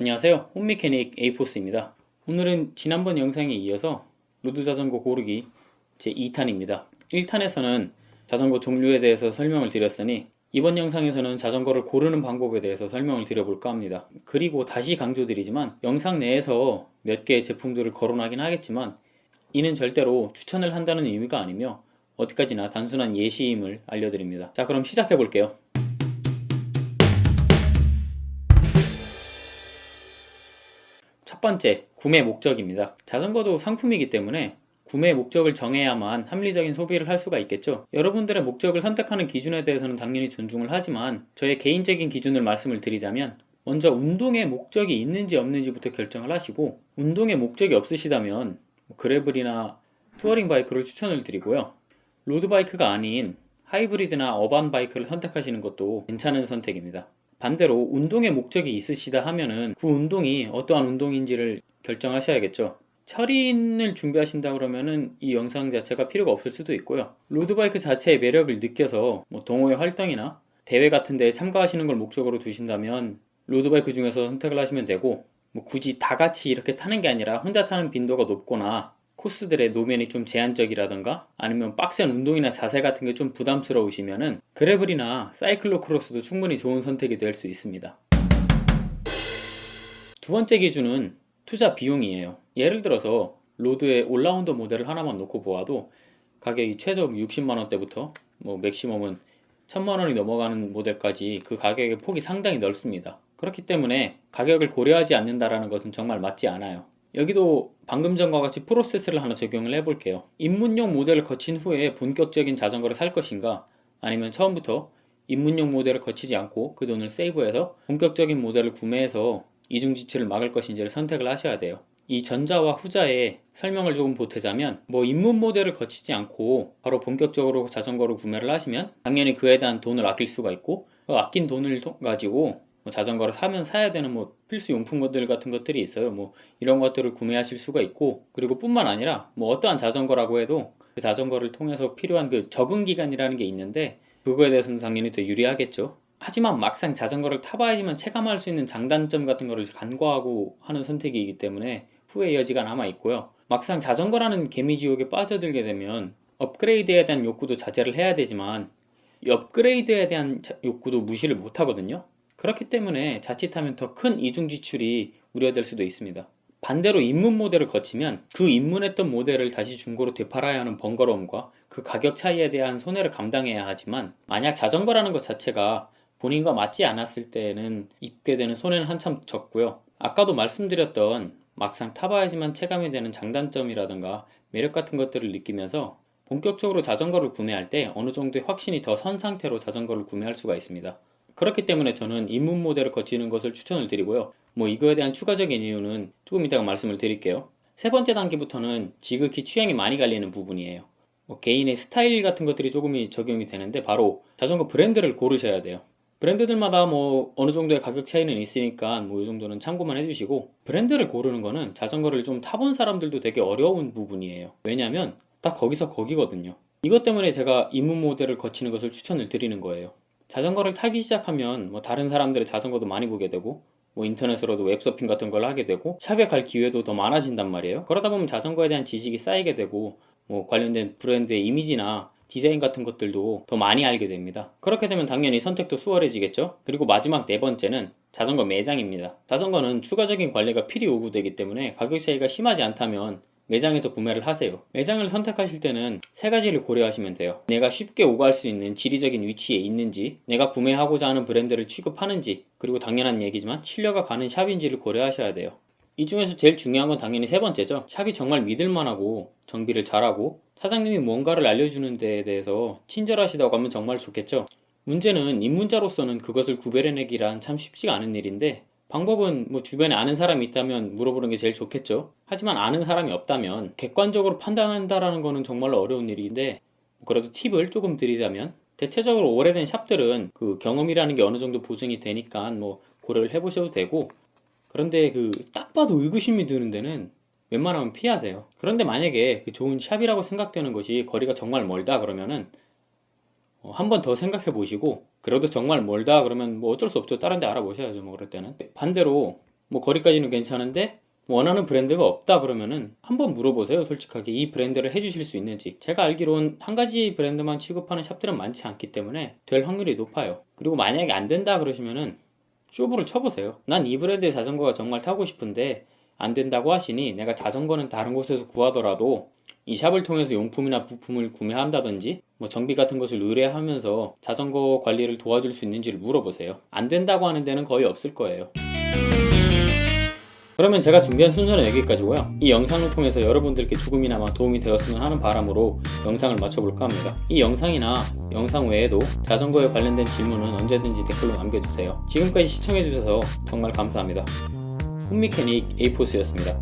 안녕하세요. 홈미케닉 에이포스입니다. 오늘은 지난번 영상에 이어서 로드 자전거 고르기 제 2탄입니다. 1탄에서는 자전거 종류에 대해서 설명을 드렸으니 이번 영상에서는 자전거를 고르는 방법에 대해서 설명을 드려볼까 합니다. 그리고 다시 강조드리지만 영상 내에서 몇 개의 제품들을 거론하긴 하겠지만 이는 절대로 추천을 한다는 의미가 아니며 어디까지나 단순한 예시임을 알려드립니다. 자 그럼 시작해 볼게요 첫 번째, 구매 목적입니다. 자전거도 상품이기 때문에 구매 목적을 정해야만 합리적인 소비를 할 수가 있겠죠. 여러분들의 목적을 선택하는 기준에 대해서는 당연히 존중을 하지만 저의 개인적인 기준을 말씀을 드리자면 먼저 운동의 목적이 있는지 없는지부터 결정을 하시고 운동의 목적이 없으시다면 뭐 그래블이나 투어링 바이크를 추천을 드리고요. 로드 바이크가 아닌 하이브리드나 어반 바이크를 선택하시는 것도 괜찮은 선택입니다. 반대로 운동의 목적이 있으시다 하면은 그 운동이 어떠한 운동인지를 결정하셔야겠죠. 철인을 준비하신다 그러면은 이 영상 자체가 필요가 없을 수도 있고요. 로드바이크 자체의 매력을 느껴서 뭐 동호회 활동이나 대회 같은 데에 참가하시는 걸 목적으로 두신다면 로드바이크 중에서 선택을 하시면 되고 뭐 굳이 다 같이 이렇게 타는 게 아니라 혼자 타는 빈도가 높거나 코스들의 노면이 좀 제한적이라던가 아니면 빡센 운동이나 자세 같은 게 좀 부담스러우시면은 그래블이나 사이클로 크로스도 충분히 좋은 선택이 될 수 있습니다. 두 번째 기준은 투자 비용이에요. 예를 들어서 로드의 올라운더 모델을 하나만 놓고 보아도 가격이 최저 60만 원대부터 뭐 맥시멈은 1000만 원이 넘어가는 모델까지 그 가격의 폭이 상당히 넓습니다. 그렇기 때문에 가격을 고려하지 않는다라는 것은 정말 맞지 않아요. 여기도 방금 전과 같이 프로세스를 하나 적용을 해볼게요. 입문용 모델을 거친 후에 본격적인 자전거를 살 것인가 아니면 처음부터 입문용 모델을 거치지 않고 그 돈을 세이브해서 본격적인 모델을 구매해서 이중지출을 막을 것인지를 선택을 하셔야 돼요. 이 전자와 후자의 설명을 조금 보태자면 뭐 입문 모델을 거치지 않고 바로 본격적으로 자전거를 구매를 하시면 당연히 그에 대한 돈을 아낄 수가 있고 그 아낀 돈을 가지고 뭐 자전거를 사면 사야 되는 뭐 필수 용품들 같은 것들이 있어요. 뭐 이런 것들을 구매하실 수가 있고 그리고 뿐만 아니라 뭐 어떠한 자전거라고 해도 그 자전거를 통해서 필요한 그 적응 기간이라는 게 있는데 그거에 대해서는 당연히 더 유리하겠죠. 하지만 막상 자전거를 타봐야지만 체감할 수 있는 장단점 같은 거를 간과하고 하는 선택이기 때문에 후회 여지가 남아 있고요. 막상 자전거라는 개미 지옥에 빠져들게 되면 업그레이드에 대한 욕구도 자제를 해야 되지만 이 업그레이드에 대한 욕구도 무시를 못 하거든요. 그렇기 때문에 자칫하면 더 큰 이중 지출이 우려될 수도 있습니다. 반대로 입문 모델을 거치면 그 입문했던 모델을 다시 중고로 되팔아야 하는 번거로움과 그 가격 차이에 대한 손해를 감당해야 하지만 만약 자전거라는 것 자체가 본인과 맞지 않았을 때는 입게 되는 손해는 한참 적고요. 아까도 말씀드렸던 막상 타봐야지만 체감이 되는 장단점이라든가 매력 같은 것들을 느끼면서 본격적으로 자전거를 구매할 때 어느 정도의 확신이 더 선 상태로 자전거를 구매할 수가 있습니다. 그렇기 때문에 저는 입문 모델을 거치는 것을 추천을 드리고요. 뭐 이거에 대한 추가적인 이유는 조금 이따가 말씀을 드릴게요. 세 번째 단계부터는 지극히 취향이 많이 갈리는 부분이에요. 뭐 개인의 스타일 같은 것들이 조금이 적용이 되는데 바로 자전거 브랜드를 고르셔야 돼요. 브랜드들마다 뭐 어느 정도의 가격 차이는 있으니까 뭐 이 정도는 참고만 해주시고 브랜드를 고르는 거는 자전거를 좀 타본 사람들도 되게 어려운 부분이에요. 왜냐면 딱 거기서 거기거든요. 이것 때문에 제가 입문 모델을 거치는 것을 추천을 드리는 거예요. 자전거를 타기 시작하면 뭐 다른 사람들의 자전거도 많이 보게 되고 뭐 인터넷으로도 웹서핑 같은 걸 하게 되고 샵에 갈 기회도 더 많아진단 말이에요. 그러다 보면 자전거에 대한 지식이 쌓이게 되고 뭐 관련된 브랜드의 이미지나 디자인 같은 것들도 더 많이 알게 됩니다. 그렇게 되면 당연히 선택도 수월해지겠죠? 그리고 마지막 네 번째는 자전거 매장입니다. 자전거는 추가적인 관리가 필히 요구되기 때문에 가격 차이가 심하지 않다면 매장에서 구매를 하세요. 매장을 선택하실 때는 세 가지를 고려하시면 돼요. 내가 쉽게 오갈 수 있는 지리적인 위치에 있는지, 내가 구매하고자 하는 브랜드를 취급하는지, 그리고 당연한 얘기지만 신뢰가 가는 샵인지를 고려하셔야 돼요. 이 중에서 제일 중요한 건 당연히 세 번째죠. 샵이 정말 믿을만하고 정비를 잘하고 사장님이 뭔가를 알려주는 데에 대해서 친절하시다고 하면 정말 좋겠죠. 문제는 입문자로서는 그것을 구별해내기란 참 쉽지가 않은 일인데 방법은 뭐 주변에 아는 사람이 있다면 물어보는 게 제일 좋겠죠. 하지만 아는 사람이 없다면 객관적으로 판단한다라는 거는 정말로 어려운 일인데 그래도 팁을 조금 드리자면 대체적으로 오래된 샵들은 그 경험이라는 게 어느 정도 보증이 되니까 뭐 고려를 해보셔도 되고 그런데 그 딱 봐도 의구심이 드는 데는 웬만하면 피하세요. 그런데 만약에 그 좋은 샵이라고 생각되는 것이 거리가 정말 멀다 그러면은 어, 한 번 더 생각해 보시고 그래도 정말 멀다 그러면 뭐 어쩔 수 없죠. 다른 데 알아보셔야죠. 뭐 그럴 때는 반대로 뭐 거리까지는 괜찮은데 원하는 브랜드가 없다 그러면은 한번 물어보세요 솔직하게 이 브랜드를 해주실 수 있는지 제가 알기론 한 가지 브랜드만 취급하는 샵들은 많지 않기 때문에 될 확률이 높아요 그리고 만약에 안 된다 그러시면은 쇼부를 쳐보세요 난 이 브랜드의 자전거가 정말 타고 싶은데 안 된다고 하시니 내가 자전거는 다른 곳에서 구하더라도 이 샵을 통해서 용품이나 부품을 구매한다든지 뭐 정비 같은 것을 의뢰하면서 자전거 관리를 도와줄 수 있는지를 물어보세요 안 된다고 하는 데는 거의 없을 거예요 그러면 제가 준비한 순서는 여기까지고요. 이 영상을 통해서 여러분들께 조금이나마 도움이 되었으면 하는 바람으로 영상을 마쳐볼까 합니다. 이 영상이나 영상 외에도 자전거에 관련된 질문은 언제든지 댓글로 남겨주세요. 지금까지 시청해주셔서 정말 감사합니다. 홈미케닉 에이포스였습니다.